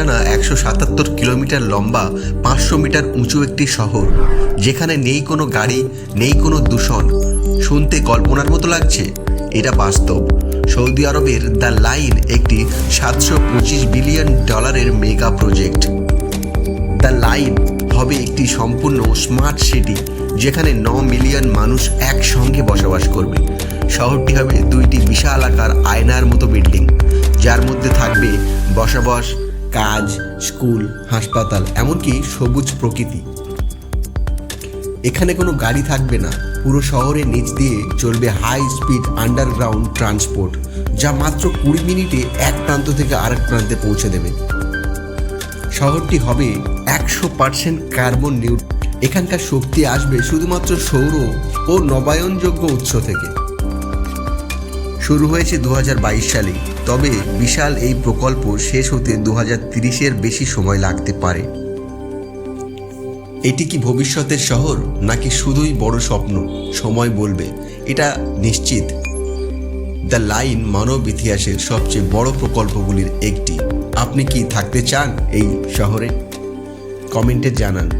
টানা একশো সাতাত্তর কিলোমিটার লম্বা, পাঁচশো মিটার উঁচু একটি শহর। যেখানে নেই কোনো গাড়ি, নেই কোনো দূষণ। শুনতে কল্পনার মতো লাগছে। এটা বাস্তব। সৌদি আরবের দ্য লাইন একটি সাতশো পঁচিশ বিলিয়ন ডলারের মেগা প্রজেক্ট। দ্য লাইন হবে একটি সম্পূর্ণ স্মার্ট সিটি, যেখানে ন মিলিয়ন মানুষ একসঙ্গে বসবাস করবে। শহরটি হবে দুইটি বিশাল আকার আয়নার মতো বিল্ডিং, যার মধ্যে থাকবে বসবাস কাজ, স্কুল, হাসপাতাল, এমনকি সবুজ প্রকৃতি। এখানে কোনো গাড়ি থাকবে না। পুরো শহরের নিচ দিয়ে চলবে হাই স্পিড আন্ডারগ্রাউন্ড ট্রান্সপোর্ট যা মাত্র কুড়ি মিনিটে এক প্রান্ত থেকে আরেক প্রান্তে পৌঁছে দেবে। শহরটি হবে একশো পার্সেন্ট কার্বন নিউট এখানকার শক্তি আসবে শুধুমাত্র সৌর ও নবায়নযোগ্য উৎস থেকে। শুরু হয়েছে দু হাজার বাইশ সালে। তবে বিশাল এই প্রকল্প শেষ হতে দু হাজার বেশি সময় লাগতে পারে। এটি কি ভবিষ্যতের শহর, নাকি শুধুই বড় স্বপ্ন? সময় বলবে। এটা নিশ্চিত। দ্য লাইন মানব ইতিহাসের সবচেয়ে বড় প্রকল্পগুলির একটি। আপনি কি থাকতে চান এই শহরে? কমেন্টে জানান।